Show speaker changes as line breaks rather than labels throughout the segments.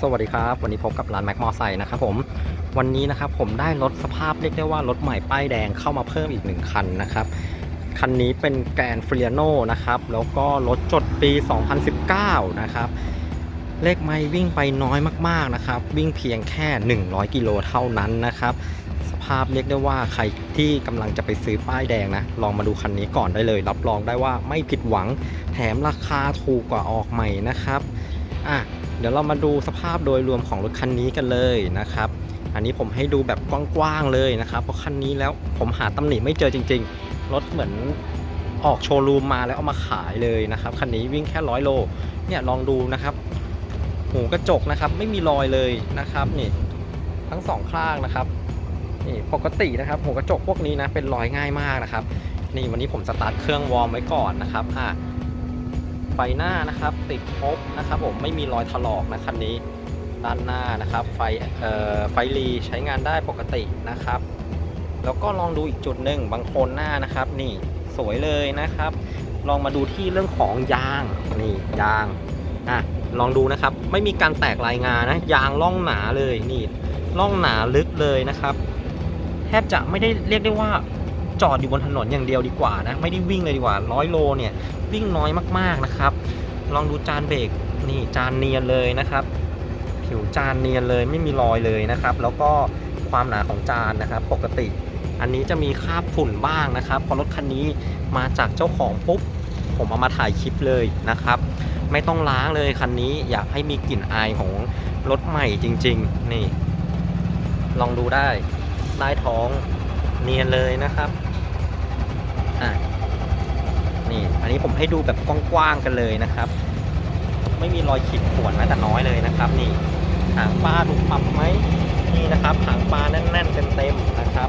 สวัสดีครับ วันนี้พบกับร้านแม็กมอไซค์นะครับผมวันนี้นะครับผมได้รถสภาพเรียกได้ว่ารถใหม่ป้ายแดงเข้ามาเพิ่มอีกหนึ่งคันนะครับ คันนี้เป็นแกรนฟรีโนนะครับ แล้วก็รถจดปี 2019 นะครับ เลขไม่วิ่งไปน้อยมากๆนะครับ วิ่งเพียงแค่ 100 กิโลเท่านั้นนะครับ สภาพเรียกได้ว่าใครที่กำลังจะไปซื้อป้ายแดงนะลองมาดูคันนี้ก่อนได้เลย รับรองได้ว่าไม่ผิดหวังแถมราคาถูกกว่าออกใหม่นะครับอะ เดี๋ยวเรามาดูสภาพโดยรวมของรถคันนี้กันเลยนะครับ อันนี้ผมให้ดูแบบกว้างๆเลยนะครับเพราะคันนี้แล้วผมหาตำหนิไม่เจอจริง ๆ รถเหมือนออกโชว์รูมมาแล้วเอามาขายเลยนะครับคันนี้วิ่งแค่ร้อยโลเนี่ยลองดูนะครับหูกระจกนะครับไม่มีรอยเลยนะครับนี่ทั้งสองข้างนะครับนี่ปกตินะครับหูกระจกพวกนี้นะเป็นรอยง่ายมากนะครับนี่วันนี้ผมสตาร์ทเครื่องวอร์มไว้ก่อนนะครับอะ ไฟหน้านะครับ ติดครบนะครับผมไม่มีรอยถลอกนะคันนี้ด้านหน้านะครับ ไฟเอ่อไฟรีใช้งานได้ปกตินะครับ แล้วก็ลองดูอีกจุดหนึ่งบางคนหน้านะครับ นี่สวยเลยนะครับ ลองมาดูที่เรื่องของยางนี่ยางอะลองดูนะครับ ไม่มีการแตกรายงานนะ ยางล่องหนาเลยนี่ล่องหนาลึกเลยนะครับ แทบจะไม่ได้เรียกได้ว่า จอดอยู่บนถนนอย่างเดียวดีกว่านะ ไม่ได้วิ่งเลยดีกว่าร้อยโลเนี่ยวิ่งน้อยมากๆนะครับ ลองดูจานเบรกนี่จานเนียนเลยนะครับ ผิวจานเนียนเลยไม่มีรอยเลยนะครับ แล้วก็ความหนาของจานนะครับ ปกติ อันนี้จะมีคราบฝุ่นบ้างนะครับเพราะรถคันนี้มาจากเจ้าของปุ๊บผมเอามาถ่ายคลิปเลยนะครับ ไม่ต้องล้างเลยคันนี้อยากให้มีกลิ่นอายของรถใหม่จริง ๆ นี่ ลองดูได้ใต้ท้องเนียนเลยนะครับ อะนี่อันนี้ผมให้ดูแบบกว้างๆกันเลยนะครับ ไม่มีรอยขีดข่วนแม้แต่น้อยเลยนะครับ นี่หางปลาถูกปรับไหมนี่นะครับ หางปลาแน่นๆเต็มๆนะครับ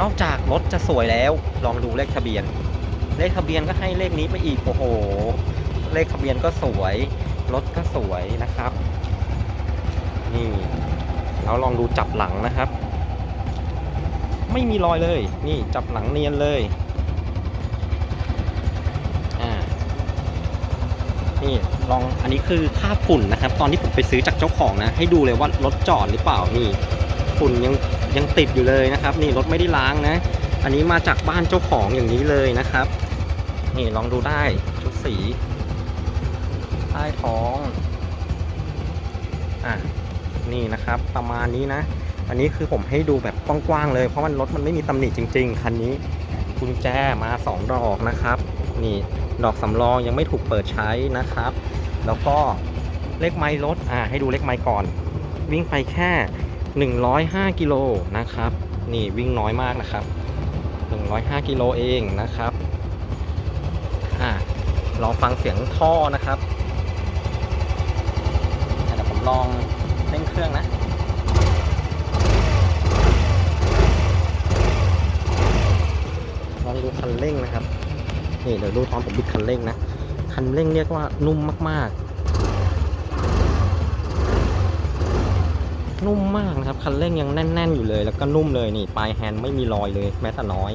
นอกจากรถจะสวยแล้ว ลองดูเลขทะเบียน เลขทะเบียนก็ให้เลขนี้ไปอีกโอ้โห เลขทะเบียนก็สวย รถก็สวยนะครับ นี่แล้วลองดูจับหลังนะครับ ไม่มีรอยเลย นี่จับหลังเนียนเลยอ่านี่ลองอันนี้คือค่าฝุ่นนะครับ ตอนที่ผมไปซื้อจากเจ้าของนะ ให้ดูเลยว่ารถจอดหรือเปล่านี่ฝุ่นยังยังติดอยู่เลยนะครับ นี่รถไม่ได้ล้างนะ อันนี้มาจากบ้านเจ้าของอย่างนี้เลยนะครับ นี่ลองดูได้ชุดสีใต้ท้องอะนี่นะครับประมาณนี้นะ อันนี้คือผมให้ดูแบบกว้างๆเลย เพราะมันรถมันไม่มีตำหนิจริง ๆ คันนี้กุญแจมาสองดอกนะครับ นี่ดอกสำรองยังไม่ถูกเปิดใช้นะครับ แล้วก็เลขไมล์รถอ่าให้ดูเลขไมล์ก่อน วิ่งไปแค่ 105 กิโลนะครับ นี่วิ่งน้อยมากนะครับ 105 กิโลเองนะครับอ่าลองฟังเสียงท่อนะครับเดี๋ยวผมลองเร่งเครื่องนะ ลองดู คันเร่งนะครับ นี่เดี๋ยวดูตอนผมบิดคันเร่งนะ คันเร่งเรียกว่านุ่มมากๆ นุ่มมากนะครับ คันเร่งยังแน่น ๆ อยู่เลย แล้วก็นุ่มเลยนี่ปลายแฮนด์ไม่มีรอยเลย แม้แต่น้อย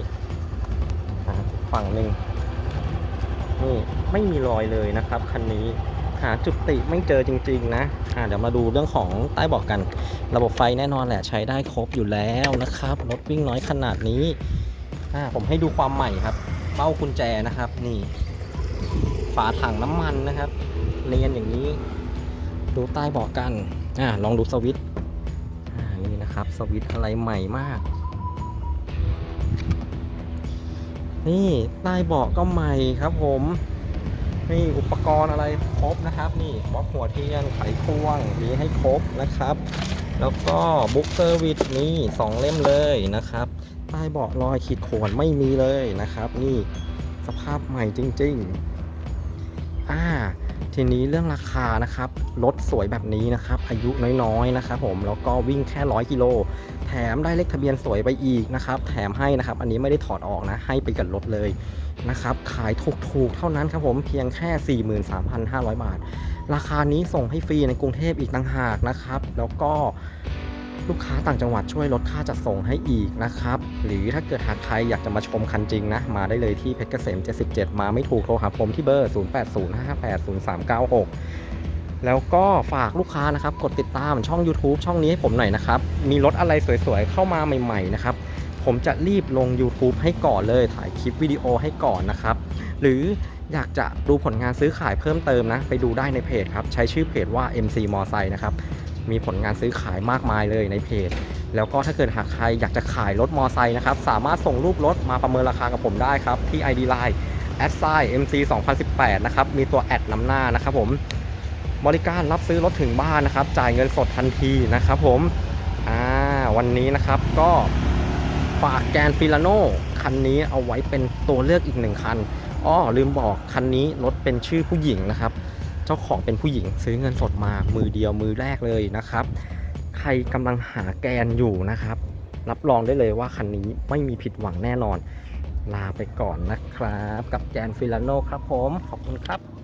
ฝั่งหนึ่งนี่ไม่มีรอยเลยนะครับคันนี้หาจุดติไม่เจอจริง ๆ นะอะเดี๋ยวมาดูเรื่องของใต้เบอกกัน ระบบไฟแน่นอนแหละใช้ได้ครบอยู่แล้วนะครับ รถวิ่งน้อยขนาดนี้ อ่าผมให้ดูความใหม่ครับ เป้ากุญแจนะครับ นี่ ฝาถังน้ำมันนะครับเรียนอย่างนี้ ดูใต้เบาะกันอ่าลองดูสวิตช์นี่นะครับ สวิตช์อะไรใหม่มาก นี่ใต้เบาะก็ใหม่ครับผมนี่อุปกรณ์อะไรครบนะครับ นี่บล็อกหัวเทียนไขควงมีให้ครบนะครับ แล้วก็บุ๊กเซอร์วิสนี่สองเล่มเลยนะครับ ใต้เบาะรอยขีดข่วนไม่มีเลยนะครับ นี่สภาพใหม่จริง ๆ อ่า ทีนี้เรื่องราคานะครับ รถสวยแบบนี้นะครับ อายุน้อยๆนะครับผมแล้วก็วิ่งแค่ร้อยกิโลแถมได้เลขทะเบียนสวยไปอีกนะครับ แถมให้นะครับ อันนี้ไม่ได้ถอดออกนะ ให้ไปกับรถเลยนะครับ ขายถูกๆ เท่านั้นครับผมเพียงแค่ 43,500 บาท ราคานี้ส่งให้ฟรีในกรุงเทพอีกต่างหากนะครับ แล้วก็ ลูกค้าต่างจังหวัดช่วยลดค่าจัดส่งให้อีกนะครับ หรือถ้าเกิดหากใครอยากจะมาชมคันจริงนะ มาได้เลยที่เพชรเกษม 77 มาไม่ถูกโทรหาผมที่เบอร์ 0805580396 แล้วก็ฝากลูกค้านะครับ กดติดตามช่อง YouTube ช่องนี้ให้ผมหน่อยนะครับ มีรถอะไรสวยๆ เข้ามาใหม่ๆนะครับผมจะรีบลง YouTube ให้ก่อนเลยถ่ายคลิปวิดีโอให้ก่อนนะครับ หรืออยากจะดูผลงานซื้อขายเพิ่มเติมนะ ไปดูได้ในเพจครับ ใช้ชื่อเพจว่า MC m o ไซนะครับ มีผลงานซื้อขายมากมายเลยในเพจ แล้วก็ถ้าเกิดหากใครอยากจะขายรถมอไซค์นะครับ สามารถส่งรูปรถมาประเมินราคากับผมได้ครับ ที่ ID Line a d s i MC 2018นะครับ มีตัวแอดนำหน้านะครับผม บริการรับซื้อรถถึงบ้านนะครับ จ่ายเงินสดทันทีนะครับผมอ่าวันนี้นะครับก็ฝากแกนฟิลาโน่คันนี้เอาไว้เป็นตัวเลือกอีกหนึ่งคัน อ้อลืมบอกคันนี้รถเป็นชื่อผู้หญิงนะครับ เจ้าของเป็นผู้หญิงซื้อเงินสดมามือเดียวมือแรกเลยนะครับ ใครกำลังหาแกนอยู่นะครับ รับรองได้เลยว่าคันนี้ไม่มีผิดหวังแน่นอน ลาไปก่อนนะครับ กับแกนฟิลาโนครับผม ขอบคุณครับ